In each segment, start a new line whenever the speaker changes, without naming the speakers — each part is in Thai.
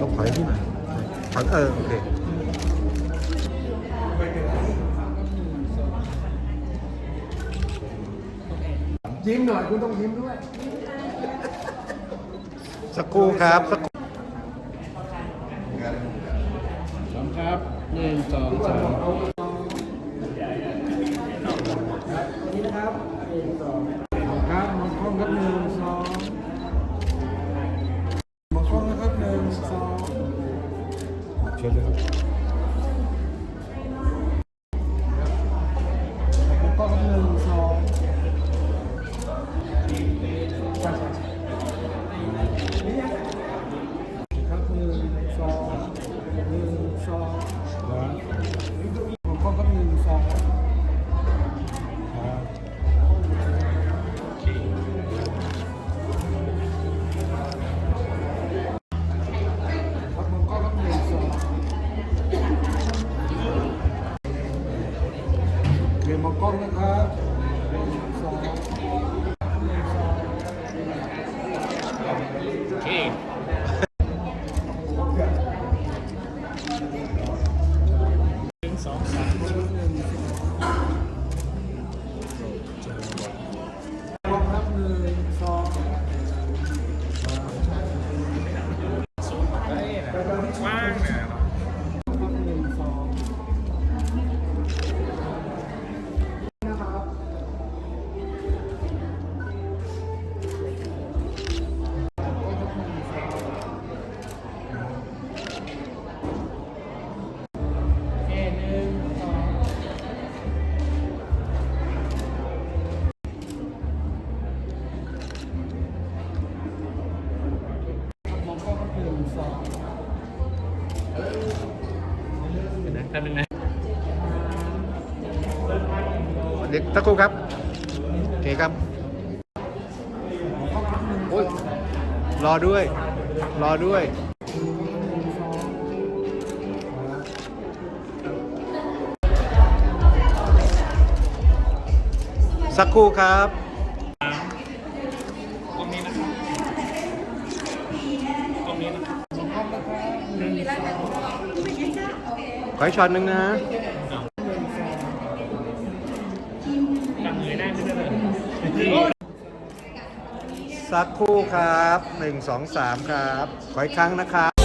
ยกถอยขึ้นหน่อยถอยเออโอเค
ยิ้มหน่อยคุณต้องยิ้มด้วย
สักครู่ครับ สักครู่
พร้อมครับหนึ่งสองสามนี่นะครับหนึ่งสองครับมองกล้องครับหนึ่งสองมอง มองกล้องนะครับหนึ่งสองหนึ่งสองพร้อมครับหนึ่งสองว่างเนี่ยันนึงนะเด็
กสักครู่ครับโอเคครับโอ้ยรอด้วย รอด้วยสักครู่ครับ
ตรงนี้นะครับตรงนี้นะครับมองกล้องนะครับหนึ่งสอง
ขออีกช็อตหนึ่งนะ
หลังเงยหน้าขึ้นได้เลย
สักครู่ครับหนึ่งสองสามครับ ขออีกครั้งนะครับ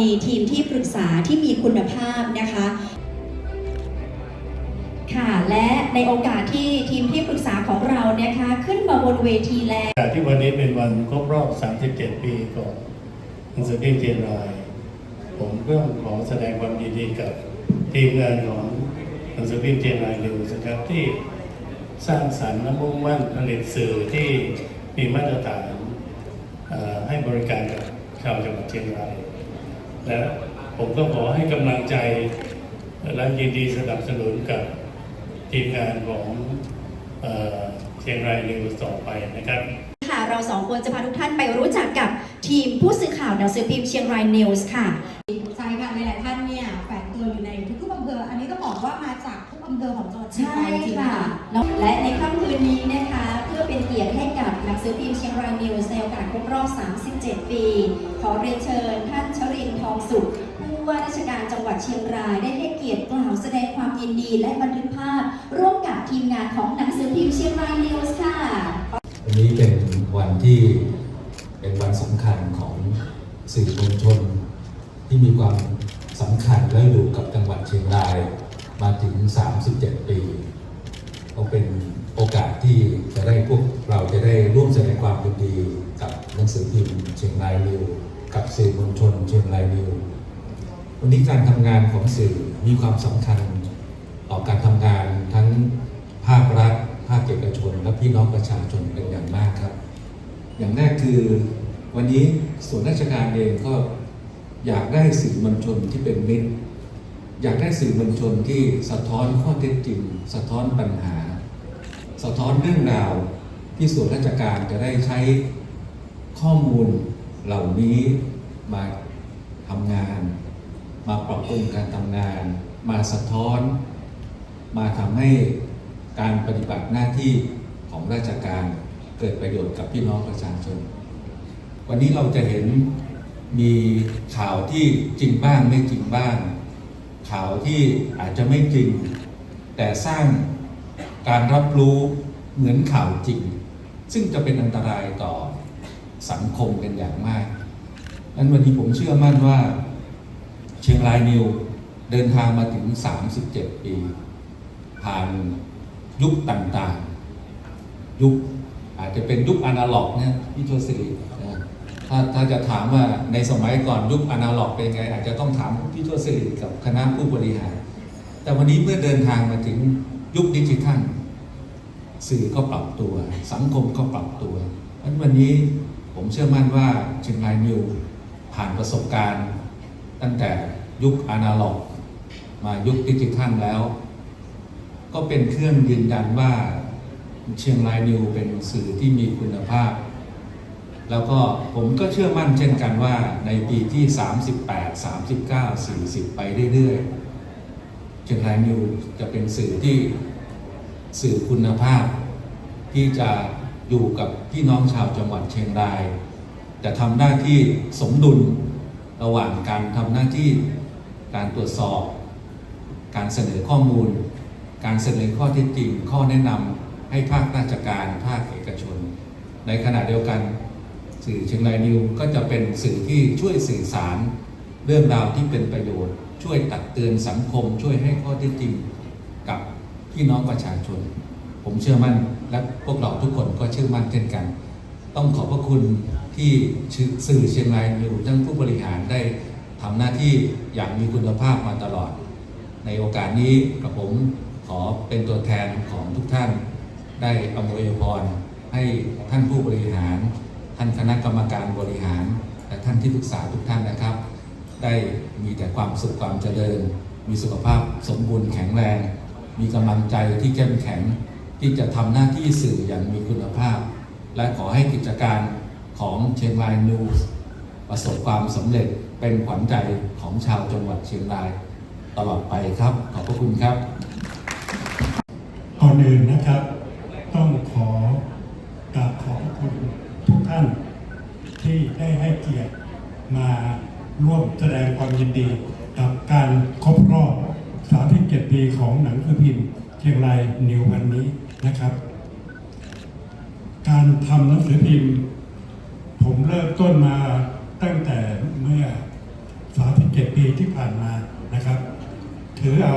มีทีมที่ปรึกษาที่มีคุณภาพนะคะค่ะ และในโอกาสที่ทีมที่ปรึกษาของเรานะคะขึ้นมาบนเวทีแล้ว
แต่ที่วันนี้เป็นวันครบรอบ 37 ปีของหนังสือพิมพ์เทียนรายผมก็ขอแสดงความยินดีกับทีมงานของหนังสือพิมพ์เทียนรายเร็วนะครับที่สร้างสรรค์และมุ่งมั่นผลิตสื่อที่มีมาตรฐานให้บริการกับชาวจังหวัดเชียงราย และผมก็ขอให้กำลังใจและยินดีสนับสนุนกับทีมงานของเอ่อเชียงรายเร็วต่อไปนะครับ
ค่ะเราสองคนจะพาทุกท่านไปรู้จักกับทีมผู้สื่อข่าวหนังสือพิมพ์เชียงรายนิวส์ค่ะ
ใช่ค่ะหลายๆท่านเนี่ยแฝงตัวอยู่ในทุกๆอำเภอ อันนี้ต้องบอกว่ามาจากทุก อำเภอของจังหวัดเชียง
ใช่
รายจริงๆ
ค่ะ
ค่ะ
และในค่ำคืนนี้นะคะ เพื่อเป็นเกียรติให้กับหนังสือพิมพ์เชียงรายนิวส์ในโอกาสครบรอบ 37 ปี ขอเรียนเชิญท่านชรินทร์ทองสุขผู้ว่าราชการจังหวัดเชียงรายได้ให้เกียรติกล่าวแสดงความยินดีและบันทึกภาพ ร่วมกับทีมงานของหนังสือพิมพ์เชียงรายนิวส์ค่ะ
วันนี้เป็นวันที่เป็นวันสำคัญของสื่อมวลชนที่มีความสำคัญและอยู่กับจังหวัดเชียงราย มาถึง 37 ปีก็เป็นโอกาสที่จะได้พวกเราจะได้ร่วมแสดงความยินดีกับหนังสือพิมพ์เชียงรายนิว กับสื่อมวลชนเชียงรายนิว วันนี้การทำงานของสื่อมีความสำคัญต่อการทำงานทั้งภาครัฐภาคเอกชน และพี่น้องประชาชนเป็นอย่างมากครับ อย่างแรกคือวันนี้ส่วนราชการเองก็อยากได้สื่อมวลชนที่เป็นมิตร อยากได้สื่อมวลชนที่สะท้อนข้อเท็จจริง สะท้อนปัญหา สะท้อนเรื่องราวที่ส่วนราชการจะได้ใช้ข้อมูลเหล่านี้มาทำงาน มาปรับปรุงการทำงาน มาสะท้อน มาทำให้การปฏิบัติหน้าที่ของราชการเกิดประโยชน์กับพี่น้องประชาชน วันนี้เราจะเห็นมีข่าวที่จริงบ้างไม่จริงบ้าง ข่าวที่อาจจะไม่จริง แต่สร้างการรับรู้เหมือนข่าวจริง ซึ่งจะเป็นอันตรายต่อสังคมเป็นอย่างมากนั้นวันนี้ผมเชื่อมั่นว่าเชียงรายนิวเดินทางมาถึง 37 ปี ผ่านยุคต่างๆ ยุคอาจจะเป็นยุคอนาล็อกเนี่ยพี่โชสิรินะ ถ้าถ้าจะถามว่าในสมัยก่อนยุคอนาล็อกเป็นไง อาจจะต้องถามพี่โชสิริกับคณะผู้บริหาร แต่วันนี้เมื่อเดินทางมาถึงยุคดิจิทัลสื่อก็ปรับตัว สังคมก็ปรับตัวเพราะฉะนั้นวันนี้ผมเชื่อมั่นว่าเชียงรายนิวผ่านประสบการณ์ ตั้งแต่ยุคอนาล็อก มายุคดิจิทัลแล้ว ก็เป็นเครื่องยืนยันว่าเชียงรายนิวเป็นสื่อที่มีคุณภาพ แล้วก็ผมก็เชื่อมั่นเช่นกันว่าในปีที่ 38 39 40 ไปเรื่อยๆเชียงรายนิวจะเป็นสื่อที่สื่อคุณภาพ ที่จะอยู่กับพี่น้องชาวจังหวัดเชียงราย จะทำหน้าที่สมดุลระหว่างการทำหน้าที่การตรวจสอบ การเสนอข้อมูล การเสนอข้อเท็จจริงข้อแนะนำให้ภาคราชการภาคเอกชน ในขณะเดียวกัน สื่อเชียงรายนิวก็จะเป็นสื่อที่ช่วยสื่อสาร เรื่องราวที่เป็นประโยชน์ ช่วยตักเตือนสังคม ช่วยให้ข้อเท็จจริงกับพี่น้องประชาชน ผมเชื่อมั่นและพวกเราทุกคนก็เชื่อมั่นเช่นกัน ต้องขอบพระคุณที่สื่อเชียงรายนิวทั้งผู้บริหารได้ทำหน้าที่อย่างมีคุณภาพมาตลอด ในโอกาสนี้กับผมขอเป็นตัวแทนของทุกท่าน ได้อำนวยพรให้ท่านผู้บริหาร ท่านคณะกรรมการบริหาร และท่านที่ปรึกษาทุกท่านนะครับ ได้มีแต่ความสุขความเจริญ มีสุขภาพสมบูรณ์แข็งแรง มีกำลังใจที่เข้มแข็ง ที่จะทำหน้าที่สื่ออย่างมีคุณภาพ และขอให้กิจการของเชียงรายนิวส์ประสบความสำเร็จเป็นขวัญใจของชาวจังหวัดเชียงราย ตลอดไปครับ ขอบพระคุณครับ
ก่อนอื่นนะครับ ต้องขอกราบขอบพระคุณ ท่านที่ได้ให้เกียรติมาร่วมแสดงความยินดี กับการครบรอบ37ปีของหนังสือพิมพ์เชียงรายนิววันนี้นะครับ การทำหนังสือพิมพ์ ผมเริ่มต้นมาตั้งแต่เมื่อ37ปีที่ผ่านมานะครับ ถือเอา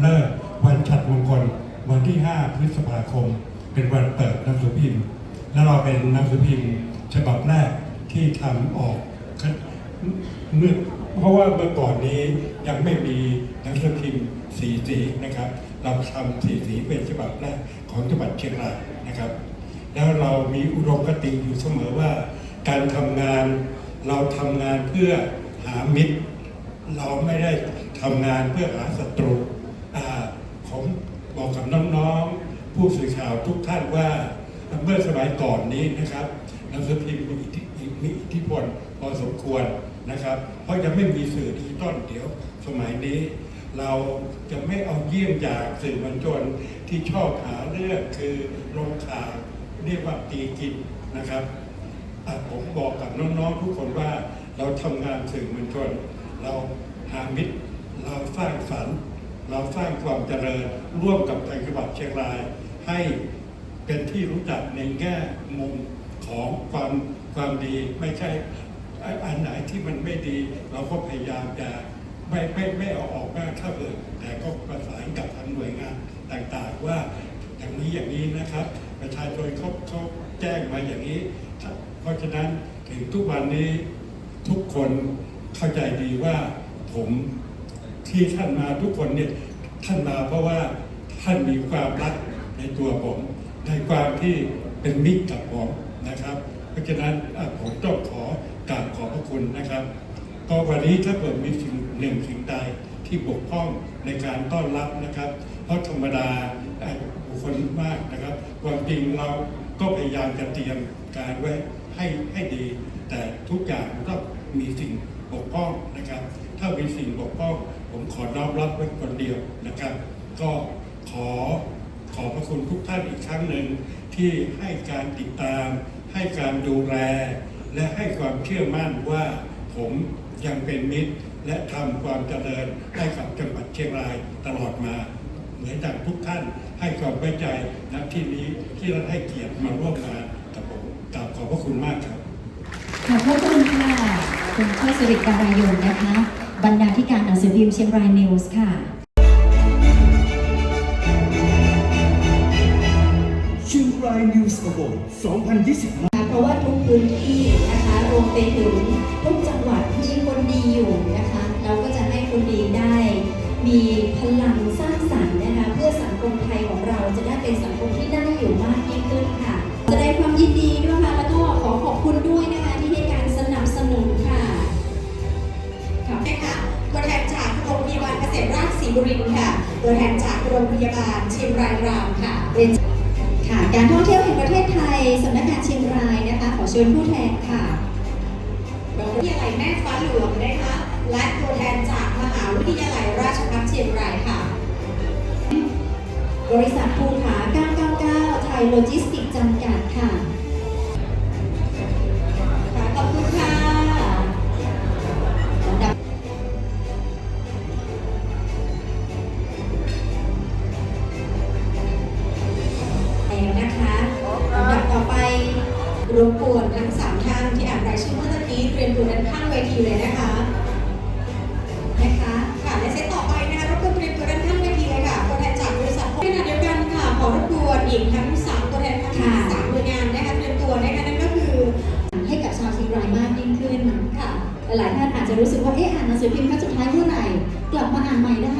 เลิกวันฉัดมงคลวันที่ 5 พฤษภาคม เป็นวันเปิดหนังสือพิมพ์ และเราเป็นหนังสือพิมพ์ ฉบับแรกที่ทำออกเมื่อเพราะว่าเมื่อก่อนนี้ยังไม่มีหนังสือพิมพ์สีสีนะครับ เราทำสีสีเป็นฉบับแรกของจังหวัดเชียงรายนะครับ แล้วเรามีอุดมคติอยู่เสมอว่า การทำงานเราทำงานเพื่อหามิตร เราไม่ได้ทำงานเพื่อหาศัตรูอ่าผมบอกกับน้องๆ ผู้สื่อข่าวทุกท่านว่า เมื่อสมัยก่อนนี้นะครับหนังสือพิมพ์มีอิทธิมีอิทธิพลพอสมควรนะครับ เพราะยังไม่มีสื่อดิจิตอลเดี๋ยวสมัยนี้ เราจะไม่เอาเยี่ยงอย่างสื่อมวลชนที่ชอบหาเรื่องคือลงข่าวเรียกว่าตีกินนะครับผมบอกกับน้องๆทุกคนว่าเราทำงานสื่อมวลชน เราหามิตร เราสร้างสรรค์ เราสร้างความเจริญร่วมกับทางจังหวัดเชียงรายให้ เป็นที่รู้จักในแง่มุมของความความดีไม่ใช่อันไหนที่มันไม่ดี เราก็พยายามจะไม่ไม่ไม่เอาออกมาถ้าเกิดแต่ก็ประสานกับทางหน่วยงานต่างๆว่าอย่างนี้อย่างนี้นะครับ ประชาชนเขาเขาแจ้งมาอย่างนี้ เพราะฉะนั้นถึงทุกวันนี้ทุกคนเข้าใจดีว่าผมที่ท่านมาทุกคนเนี่ยท่านมาเพราะว่าท่านมีความรักในตัวผม ในความที่เป็นมิตรกับผมนะครับ เพราะฉะนั้นผมต้องขอกราบขอบพระคุณนะครับก็วันนี้ถ้าเกิดมีสิ่งหนึ่งสิ่งใดที่บกพร่องในการต้อนรับนะครับ เพราะธรรมดาอ่อบุคคลมากนะครับความจริงเราก็พยายามจะเตรียมการไว้ให้ให้ดี แต่ทุกอย่างก็มีสิ่งบกพร่องนะครับ ถ้ามีสิ่งบกพร่องผมขอน้อมรับไว้คนเดียวนะครับ ก็ขอ ขอบพระคุณทุกท่านอีกครั้งหนึ่งที่ให้การติดตาม ให้การดูแล และให้ความเชื่อมั่นว่าผมยังเป็นมิตร และทำความเจริญให้กับจังหวัดเชียงรายตลอดมา เหมือนจากทุกท่านให้ความไว้ใจณที่นี้ที่เราให้เกียรติมาร่วมงานกับผมกราบขอบพระคุณมากครับ
ขอบพระคุณค่ะคุณพ่อสิริการายนนะคะ บรรณาธิการหนังสือพิมพ์เชียงรายนิวส์ค่ะ
รายนิวส์อวอร์ด2025
เพราะว่าทุกพื้นที่นะคะรวมไปถึงทุกจังหวัดมีคนดีอยู่นะคะ เราก็จะให้คนดีได้ มีพลังสร้างสรรค์นะคะเพื่อสังคมไทยของเราจะได้เป็นสังคมที่น่าอยู่มากยิ่งขึ้นค่ะแสดงความยินดีด้วยค่ะแล้วก็ขอขอบคุณด้วยนะคะที่ให้การสนับสนุนค่ะค่ะ
นะคะตัวแทนจากโรงพยาบาลเกษตรราชศรีบุรีค่ะตัวแทนจากโรงพยาบาลเชียงรายรามค่ะ
ค่ะ การท่องเที่ยวแห่งประเทศไทยสำนักงานเชียงรายนะคะ ขอเชิญผู้แทนค่ะ
โรงวิทยาลัยแม่ฟ้าหลวงนะคะและตัวแทนจากมหาวิทยาลัยราชภัฏเชียงรายค่ะ
บริษัทภูผา999 ไทยโลจิสติกส์จำกัดค่ะ
ค่ะ ทีเลยนะคะ
นะคะ
ค่ะและเซตต่อไปนะคะรบกวนเตรียมตัวด้านข้างเวทีเลยค่ะตัวแทนจากบริษัทขณะเดียวกันค่ะขอรบกวนอีกทั้งสามตัวแทนทั้ง
ค่ะ
สามหน่วยงานนะคะเตรียมตัวนะคะนั่นก็คือ
ให้กับชาวเชียงรายมากยิ่งขึ้นค่ะหลายๆท่านอาจจะรู้สึกว่าเอ๊ะอ่านหนังสือพิมพ์ครั้งสุดท้ายเมื่อไหร่ กลับมาอ่านใหม่ได้นะ